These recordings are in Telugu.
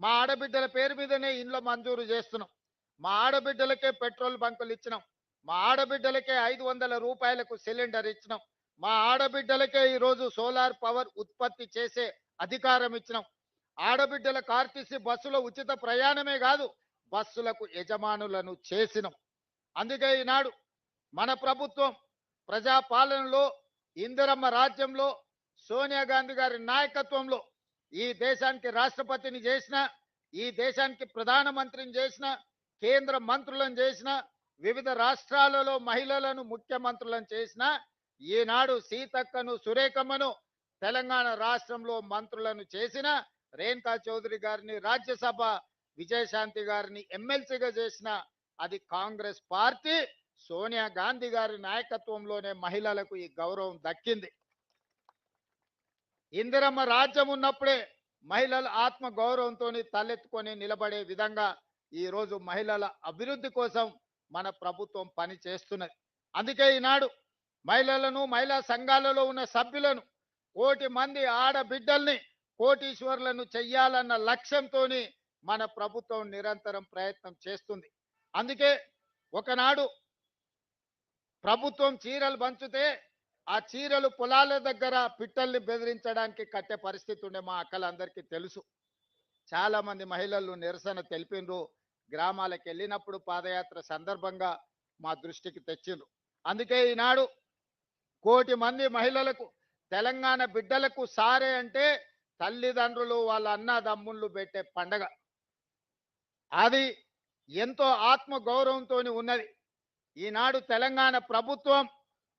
మా ఆడబిడ్డల పేరు మీదనే ఇండ్ల మంజూరు చేస్తున్నాం. మా ఆడబిడ్డలకే పెట్రోల్ బంకులు ఇచ్చినాం. మా ఆడబిడ్డలకే ఐదు వందల రూపాయలకు సిలిండర్ ఇచ్చినాం. మా ఆడబిడ్డలకే ఈరోజు సోలార్ పవర్ ఉత్పత్తి చేసే అధికారం ఇచ్చినాం. ఆడబిడ్డలకు ఆర్టీసీ బస్సులో ఉచిత ప్రయాణమే కాదు బస్సులకు యజమానులను చేసినాం. అందుకే ఈనాడు మన ప్రభుత్వం ప్రజాపాలనలో ఇందిరమ్మ రాజ్యంలో సోనియా గాంధీ గారి నాయకత్వంలో ఈ దేశానికి రాష్ట్రపతిని చేసిన ఈ దేశానికి ప్రధానమంత్రిని చేసిన కేంద్ర మంత్రులను చేసిన వివిధ రాష్ట్రాలలో మహిళలను ముఖ్యమంత్రులను చేసిన ఈనాడు సీతక్కను సురేఖమ్మను తెలంగాణ రాష్ట్రంలో మంత్రులను చేసిన రేణుకా చౌదరి గారిని రాజ్యసభ విజయశాంతి గారిని ఎమ్మెల్సీగా చేసిన అది కాంగ్రెస్ పార్టీ సోనియా గాంధీ గారి నాయకత్వంలోనే మహిళలకు ఈ గౌరవం దక్కింది. ఇందిరమ్మ రాజ్యం ఉన్నప్పుడే మహిళలు ఆత్మ గౌరవంతో తలెత్తుకొని నిలబడే విధంగా ఈ రోజు మహిళల అభివృద్ధి కోసం మన ప్రభుత్వం పని చేస్తున్నది. అందుకే ఈనాడు మహిళలను మహిళా సంఘాలలో ఉన్న సభ్యులను కోటి మంది ఆడబిడ్డల్ని కోటీశ్వర్లను చెయ్యాలన్న లక్ష్యంతో మన ప్రభుత్వం నిరంతరం ప్రయత్నం చేస్తుంది. అందుకే ఒకనాడు ప్రభుత్వం చీరలు పంచితే ఆ చీరలు పొలాల దగ్గర పిట్టల్ని బెదిరించడానికి కట్టే పరిస్థితి ఉండే మా అక్కలందరికీ తెలుసు. చాలా మంది మహిళలు నిరసన తెలిపిండ్రు. గ్రామాలకు వెళ్ళినప్పుడు పాదయాత్ర సందర్భంగా మా దృష్టికి తెచ్చిండ్రు. అందుకే ఈనాడు కోటి మంది మహిళలకు తెలంగాణ బిడ్డలకు సారే అంటే తల్లిదండ్రులు వాళ్ళ అన్నదమ్ముళ్ళు పెట్టే పండగ. అది ఎంతో ఆత్మ గౌరవంతో ఉన్నది. ఈనాడు తెలంగాణ ప్రభుత్వం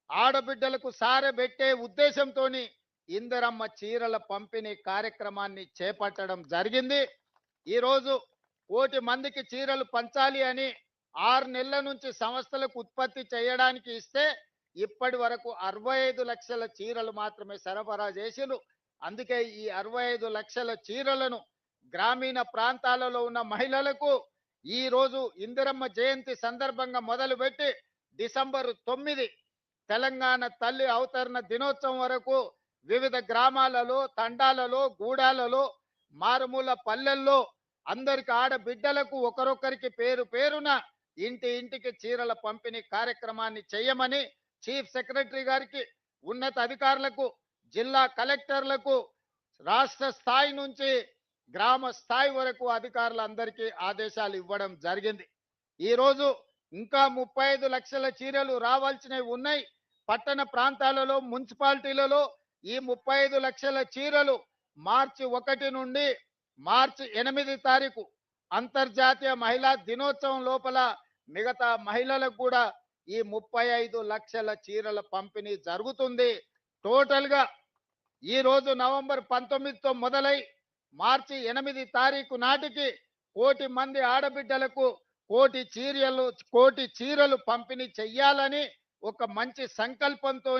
ఆడబిడ్డలకు సారె పెట్టే ఉద్దేశంతో ఇందరమ్మ చీరల పంపిణీ కార్యక్రమాన్ని చేపట్టడం జరిగింది. ఈరోజు కోటి మందికి చీరలు పంచాలి అని ఆరు నెలల నుంచి సంస్థలకు ఉత్పత్తి చేయడానికి ఇస్తే ఇప్పటి వరకు అరవై ఐదు లక్షల చీరలు మాత్రమే సరఫరా చేసిరు అందుకే ఈ అరవై ఐదు లక్షల చీరలను గ్రామీణ ప్రాంతాలలో ఉన్న మహిళలకు ఈ రోజు ఇందిరమ్మ జయంతి సందర్భంగా మొదలుపెట్టి డిసెంబర్ తొమ్మిది తెలంగాణ తల్లి అవతరణ దినోత్సవం వరకు వివిధ గ్రామాలలో తండాలలో గూడాలలో మారుమూల పల్లెల్లో అందరికి ఆడబిడ్డలకు ఒకరొకరికి పేరు పేరున ఇంటి ఇంటికి చీరల పంపిణీ కార్యక్రమాన్ని చేయమని చీఫ్ సెక్రటరీ గారికి ఉన్నత అధికారులకు జిల్లా కలెక్టర్లకు రాష్ట్ర స్థాయి నుంచి గ్రామ స్థాయి వరకు అధికారులందరికీ ఆదేశాలు ఇవ్వడం జరిగింది. ఈ రోజు ఇంకా ముప్పై ఐదు లక్షల చీరలు రావాల్సినవి ఉన్నాయి. పట్టణ ప్రాంతాలలో మున్సిపాలిటీలలో ఈ ముప్పై ఐదు లక్షల చీరలు మార్చి ఒకటి నుండి మార్చి ఎనిమిది తారీఖు అంతర్జాతీయ మహిళా దినోత్సవం లోపల మిగతా మహిళలకు కూడా ఈ ముప్పై ఐదు లక్షల చీరల పంపిణీ జరుగుతుంది. టోటల్గా ఈరోజు ఈ రోజు నవంబర్ పంతొమ్మిదితో మొదలై మార్చి ఎనిమిది తారీఖు నాటికి కోటి మంది ఆడబిడ్డలకు కోటి చీరలు కోటి చీరలు పంపిణీ చెయ్యాలని ఒక మంచి సంకల్పంతో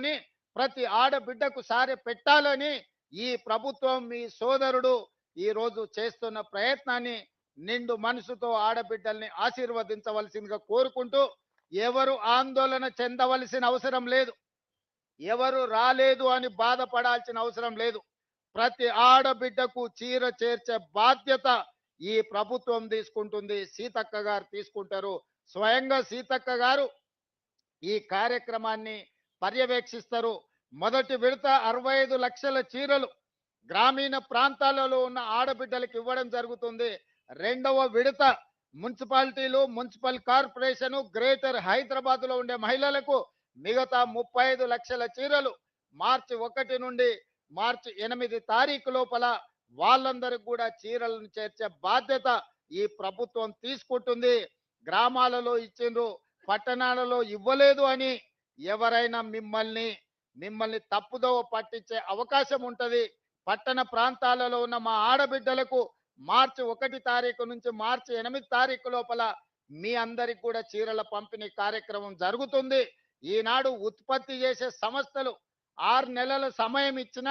ప్రతి ఆడబిడ్డకు సారె పెట్టాలని ఈ ప్రభుత్వం మీ సోదరుడు ఈ రోజు చేస్తున్న ప్రయత్నాన్ని నిండు మనసుతో ఆడబిడ్డల్ని ఆశీర్వదించవలసిందిగా కోరుకుంటూ ఎవరు ఆందోళన చెందవలసిన అవసరం లేదు. ఎవరు రాలేదు అని బాధపడాల్సిన అవసరం లేదు. ప్రతి ఆడబిడ్డకు చీర చేర్చే బాధ్యత ఈ ప్రభుత్వం తీసుకుంటుంది. సీతక్క గారు తీసుకుంటారు. స్వయంగా సీతక్క గారు ఈ కార్యక్రమాన్ని పర్యవేక్షిస్తారు. మొదటి విడత అరవై ఐదు లక్షల చీరలు గ్రామీణ ప్రాంతాలలో ఉన్న ఆడబిడ్డలకు ఇవ్వడం జరుగుతుంది. రెండవ విడత మున్సిపాలిటీలు మున్సిపల్ కార్పొరేషన్ గ్రేటర్ హైదరాబాద్లో ఉండే మహిళలకు మిగతా ముప్పై ఐదు లక్షల చీరలు మార్చి ఒకటి నుండి మార్చి ఎనిమిది తారీఖు లోపల వాళ్ళందరికి కూడా చీరలను చేర్చే బాధ్యత ఈ ప్రభుత్వం తీసుకుంటుంది. గ్రామాలలో ఇచ్చిండ్రు పట్టణాలలో ఇవ్వలేదు అని ఎవరైనా మిమ్మల్ని మిమ్మల్ని తప్పుదోవ పట్టించే అవకాశం ఉంటుంది. పట్టణ ప్రాంతాలలో ఉన్న మా ఆడబిడ్డలకు మార్చి ఒకటి తారీఖు నుంచి మార్చి ఎనిమిది తారీఖు లోపల మీ అందరికి కూడా చీరల పంపిణీ కార్యక్రమం జరుగుతుంది. ఈనాడు ఉత్పత్తి చేసే సంస్థలు ఆరు నెలల సమయం ఇచ్చిన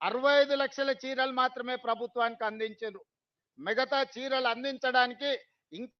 అరవై ఐదు లక్షల చీరలు మాత్రమే ప్రభుత్వానికి అందించారు. మిగతా చీరలు అందించడానికి ఇంకా